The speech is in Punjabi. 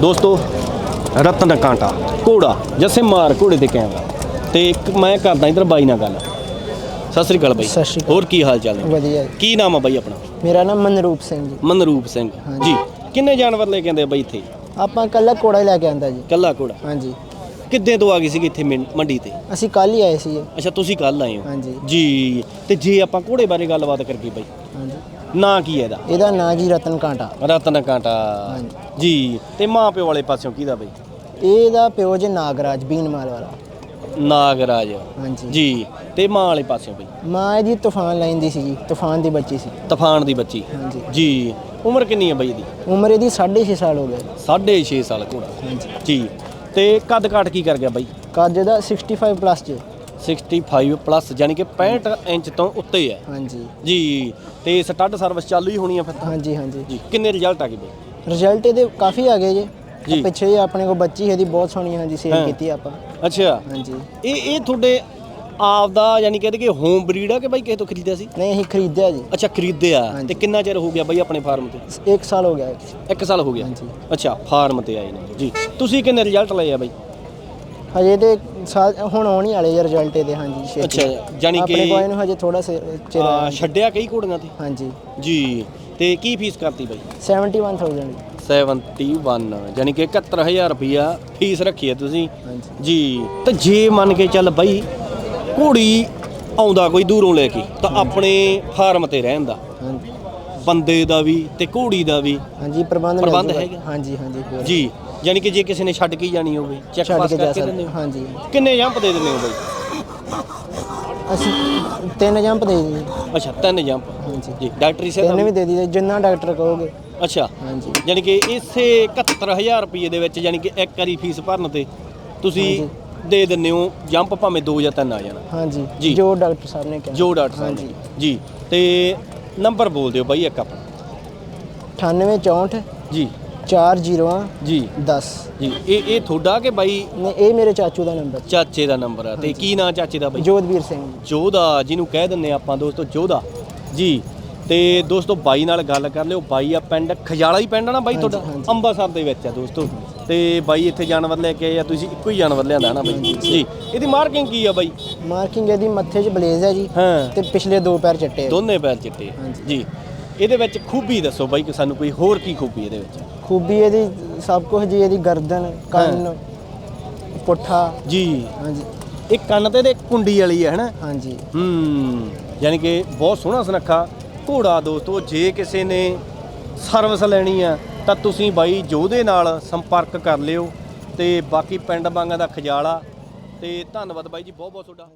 ਦੋਸਤੋ ਰਤਨ ਕਾਂਟਾ ਘੋੜਾ ਜੱਸੇ ਮਾਰ ਘੋੜੇ ਤੇ ਕੈਮਰਾ। ਤੇ ਇੱਕ ਮੈਂ ਕਰਦਾ ਇਧਰ ਬਾਈ ਨਾਲ ਗੱਲ। ਸਤਿ ਸ੍ਰੀ ਅਕਾਲ ਬਾਈ। ਸਤਿ ਸ਼੍ਰੀ ਅਕਾਲ। ਹੋਰ ਕੀ ਹਾਲ ਚਾਲ ਵਧੀਆ ਕੀ ਨਾਮ ਆ ਬਾਈ ਆਪਣਾ? ਮੇਰਾ ਨਾਮ ਮਨਰੂਪ ਸਿੰਘ ਜੀ। ਮਨਰੂਪ ਸਿੰਘ। ਜੀ ਕਿੰਨੇ ਜਾਨਵਰ ਲੈ ਕੇ ਆਂਦੇ ਆ ਬਾਈ ਇੱਥੇ? ਆਪਾਂ ਕੱਲਾ ਕੋੜਾ ਹੀ ਲੈ ਕੇ ਆਂਦਾ ਜੀ। ਕੱਲਾ ਘੋੜਾ? ਹਾਂਜੀ। ਕਿੱਦੇ ਤੋਂ ਆ ਗਈ ਸੀਗੀ ਇੱਥੇ ਮਿੰ- ਮੰਡੀ ਤੇ? ਅਸੀਂ ਕੱਲ ਹੀ ਆਏ ਸੀ ਅੱਛਾ ਤੁਸੀਂ ਕੱਲ ਆਏ ਹੋ। ਹਾਂਜੀ। ਜੀ ਤੇ ਜੇ ਆਪਾਂ ਘੋੜੇ ਬਾਰੇ ਗੱਲਬਾਤ ਕਰੀਏ ਬਾਈ। ਹਾਂਜੀ। ਨਾਂ ਕੀ ਹੈ ਇਹਦਾ? ਇਹਦਾ ਨਾਂ ਜੀ ਰਤਨ ਕਾਂਟਾ। ਰਤਨ ਕਾਂਟਾ। ਜੀ ਤੇ ਮਾਂ ਪਿਓ ਵਾਲੇ ਪਾਸਿਓਂ ਕਿਹਦਾ ਬਾਈ? ਇਹਦਾ ਪਿਓ ਜੇ ਨਾਗਰਾਜ ਬੀਨਮਾਲ ਵਾਲਾ। ਨਾਗਰਾਜ। ਹਾਂਜੀ। ਜੀ ਤੇ ਮਾਂ ਵਾਲੇ ਪਾਸਿਓਂ ਬਾਈ? ਮਾਂ ਇਹਦੀ ਤੂਫਾਨ ਲਾਈਨ ਦੀ ਸੀ ਜੀ ਤੂਫਾਨ ਦੀ ਬੱਚੀ ਸੀ। ਤੂਫਾਨ ਦੀ ਬੱਚੀ। ਹਾਂਜੀ। ਜੀ ਉਮਰ ਕਿੰਨੀ ਹੈ ਬਾਈ ਇਹਦੀ? ਉਮਰ ਇਹਦੀ 6.5 ਸਾਲ ਹੋ ਗਏ 6.5 ਸਾਲ ਹਾਂਜੀ। ਜੀ ਤੇ ਕੱਦ ਕਾਟ ਕੀ ਕਰ ਗਿਆ ਬਾਈ? ਕੱਦ ਇਹਦਾ 65 ਪਲੱਸ ਚ 65 ਪਲੱਸ ਯਾਨੀ ਕਿ 65 ਇੰਚ ਤੋਂ ਉੱਤੇ ਹੈ। ਹਾਂਜੀ। ਜੀ ਤੇ ਸਟੱਡ ਸਰਵਿਸ ਚਾਲੂ ਹੀ ਹੋਣੀ ਆ ਫਿਰ ਤਾਂ? ਹਾਂਜੀ ਹਾਂਜੀ। ਜੀ ਕਿੰਨੇ ਰਿਜ਼ਲਟ ਆ ਗਏ ਬਾਈ? ਰਿਜ਼ਲਟ ਇਹਦੇ ਕਾਫੀ ਆ ਗਏ ਜੀ। ਜੀ। ਆਹ ਪਿੱਛੇ ਹੀ ਆਪਣੇ ਕੋਲ ਬੱਚੀ ਇਹਦੀ ਬਹੁਤ ਸੋਹਣੀ ਹਾਂਜੀ ਹਾਂ। ਸੇਲ ਕੀਤੀ ਆਪਾਂ। ਅੱਛਾ। ਹਾਂਜੀ। ਇਹ ਇਹ ਤੁਹਾਡੇ ਆਪ ਦਾ ਯਾਨੀ ਕਹਿੰਦੇ ਕਿ ਹੋਮ ਬਰੀਡ ਆ ਕਿ ਬਾਈ ਕਿਸੇ ਤੋਂ ਖਰੀਦਿਆ ਸੀ? ਨਹੀਂ ਅਸੀਂ ਖਰੀਦਿਆ ਜੀ। ਅੱਛਾ ਖਰੀਦਿਆ। ਹਾਂਜੀ। ਤੇ ਕਿੰਨਾ ਚਿਰ ਹੋ ਗਿਆ ਬਾਈ ਆਪਣੇ ਫਾਰਮ ਤੇ? 1 ਸਾਲ ਹੋ ਗਿਆ। ਇੱਕ ਸਾਲ ਹੋ ਗਿਆ। ਹਾਂਜੀ। ਅੱਛਾ ਫਾਰਮ ਤੇ ਆਏ ਨੇ। ਜੀ ਤੁਸੀਂ ਕਿੰਨੇ ਰਿਜ਼ਲਟ ਲਏ ਆ ਬਾਈ? ਹਜੇ ਤੇ ਹੁਣ ਆਉਣ ਹੀ ਵਾਲੇ ਆ ਰਿਜ਼ਲਟ ਇਹਦੇ ਹਾਂਜੀ ਛੇਤੀ। ਅੱਛਾ ਯਾਨੀ ਆਪਣੇ ਕਿ ਕੋਲ ਨੂੰ ਹਜੇ ਥੋੜਾ ਚਿਰ ਆ। ਛੱਡਿਆ ਕਈ ਘੋੜੀਆਂ ਤੇ? ਹਾਂਜੀ। ਜੀ ਤੇ ਕੀ ਫੀਸ ਕਰਤੀ ਬਾਈ? 71000 71 ਯਾਨੀ ਕਿ 71000 ਰੁਪਿਆ ਫੀਸ ਰੱਖੀ ਹੈ ਤੁਸੀਂ। ਹਾਂਜੀ। ਜੀ ਤੇ ਜੇ ਮੰਨ ਕੇ ਚੱਲ ਬਾਈ ਘੋੜੀ ਆਉਂਦਾ ਕੋਈ ਦੂਰੋਂ ਲੈ ਕੇ ਤਾਂ ਆਪਣੇ ਫਾਰਮ ਤੇ ਰਹਿਣ ਦਾ। ਹਾਂਜੀ। ਬੰਦੇ ਦਾ ਵੀ ਤੇ ਘੋੜੀ ਦਾ ਵੀ ਹਾਂਜੀ ਪ੍ਰਬੰਧ ਮਿਲ ਪ੍ਰਬੰਧ ਜੂਗਾ। ਹੈਗਾ? ਹਾਂਜੀ ਹਾਂਜੀ ਪੂਰਾ। ਜੀ ਯਾਨੀ ਕਿ ਜੇ ਕਿਸੇ ਨੇ ਛੱਡ ਕੇ ਹੀ ਜਾਣੀ ਹੋਵੇ ਚੈੱਕ ਛੱਡ ਪਾਸ ਕੇ ਜਾ ਕਰਕੇ ਸਕਦੇ ਦਿੰਦੇ ਹੋ? ਹਾਂਜੀ। ਕਿੰਨੇ ਜੰਪ ਦੇ ਦਿੰਦੇ ਹੋ ਬਾਈ? ਅਸੀਂ ਤਿੰਨ ਜੰਪ ਦੇ ਦਿੰਦੇ। ਅੱਛਾ ਤਿੰਨ ਜੰਪ। ਹਾਂਜੀ। ਜੀ ਡਾਕਟਰੀ ਸੇ ਤਿੰਨ ਵੀ ਦੇ ਦਈਏ ਜਿੰਨਾ ਡਾਕਟਰ ਕਹੋਗੇ। ਅੱਛਾ। ਹਾਂਜੀ। ਯਾਨੀ ਕਿ ਇਸੇ 71000 ਰੁਪਏ ਦੇ ਵਿੱਚ ਯਾਨੀ ਕਿ ਇੱਕ ਵਾਰੀ ਫੀਸ ਭਰਨ ਤੇ ਤੁਸੀਂ ਦੇ ਦਿੰਦੇ ਹੋ ਜੰਪ ਭਾਵੇਂ ਦੋ ਜਾਂ ਤਿੰਨ ਆ ਜਾਣਾ। ਹਾਂਜੀ। ਜੀ। ਜੋ ਡਾਕਟਰ ਸਾਹਿਬ ਨੇ ਕਿਹਾ। ਜੋ ਡਾਕਟਰ ਸਾਹਿਬ ਹਾਂਜੀ। ਜੀ। ਤੇ ਨੰਬਰ ਬੋਲ ਦਿਓ ਬਾਈ ਇੱਕ ਆਪਣਾ 9864 ਜੀ। 401 ਜੀ। 10 ਜੀ ਇਹ ਇਹ ਤੁਹਾਡਾ ਕਿ ਬਾਈ? ਨੇ ਇਹ ਮੇਰੇ ਚਾਚੂ ਦਾ ਨੰਬਰ। ਚਾਚੇ ਦਾ ਨੰਬਰ ਆ ਤੇ ਕੀ ਨਾਂ ਚਾਚੇ ਦਾ ਬਾਈ? ਜੋਧਵੀਰ ਸਿੰਘ। ਜੋਧਾ ਜਿਹਨੂੰ ਕਹਿ ਆ ਆਪਾਂ ਦੋਸਤੋ ਜੋਧਾ। ਜੀ। ਤੇ ਦੋਸਤੋ ਬਾਈ ਨਾਲ ਗੱਲ ਕਰ ਲਿਓ। ਬਾਈ ਆ ਪਿੰਡ ਖਜਾਲਾ ਹੀ ਪਿੰਡ ਆ ਨਾ ਬਾਈ ਤੁਹਾਡਾ। ਅੰਮ੍ਰਿਤਸਰ ਦੇ ਵਿੱਚ ਆ ਦੋਸਤੋ। ਤੇ ਬਾਈ ਇੱਥੇ ਜਾਨਵਰ ਲੈ ਕੇ ਆਏ ਆ ਤੁਸੀਂ ਇੱਕੋ ਹੀ ਜਾਨਵਰ ਲਿਆਂਦਾ ਨਾ ਬਾਈ? ਜੀ। ਇਹਦੀ ਮਾਰਕਿੰਗ ਕੀ ਆ ਬਾਈ? ਮਾਰਕਿੰਗ ਇਹਦੀ ਮੱਥੇ 'ਚ ਬਲੇਜ਼ ਹੈ ਜੀ ਹਾਂ। ਤੇ ਪਿਛਲੇ ਦੋ ਪੈਰ ਚਿੱਟੇ ਆ। ਦੋਨੇ ਪੈਰ ਚਿੱਟੇ ਹਾਂਜੀ। ਜੀ। ਇਹਦੇ ਵਿੱਚ ਖੂਬੀ ਦੱਸੋ ਬਾਈ ਕਿ ਸਾਨੂੰ ਕੋਈ ਹੋਰ ਕੀ ਖੂਬੀ ਇਹਦੇ ਵਿੱਚ? ਖੂਬੀ ਇਹਦੀ ਸਭ ਕੁਝ ਜੀ ਇਹਦੀ ਗਰਦਨ ਕੰਨ ਪੁੱਠਾ। ਜੀ। ਹਾਂਜੀ। ਇਹ ਕੰਨ ਤੇ ਦੇ ਕੁੰਡੀ ਵਾਲੀ ਹੈ ਹਨਾ? ਹਾਂਜੀ। ਹੂੰ। ਯਾਨੀ ਕਿ ਬਹੁਤ ਸੋਹਣਾ ਸੁਨੱਖਾ ਘੋੜਾ ਦੋਸਤੋ, ਜੇ ਕਿਸੇ ਨੇ ਸਰਵਿਸ ਲੈਣੀ ਆ, ਤਾਂ ਤੁਸੀਂ ਬਾਈ ਜੋਧੇ ਨਾਲ ਸੰਪਰਕ ਕਰ ਲਿਓ ਤੇ ਬਾਕੀ ਪਿੰਡ ਬਾਂਗਾ ਦਾ ਖਜਾਲਾ। ਤੇ ਧੰਨਵਾਦ ਬਾਈ ਜੀ ਬਹੁਤ ਬਹੁਤ ਤੁਹਾਡਾ।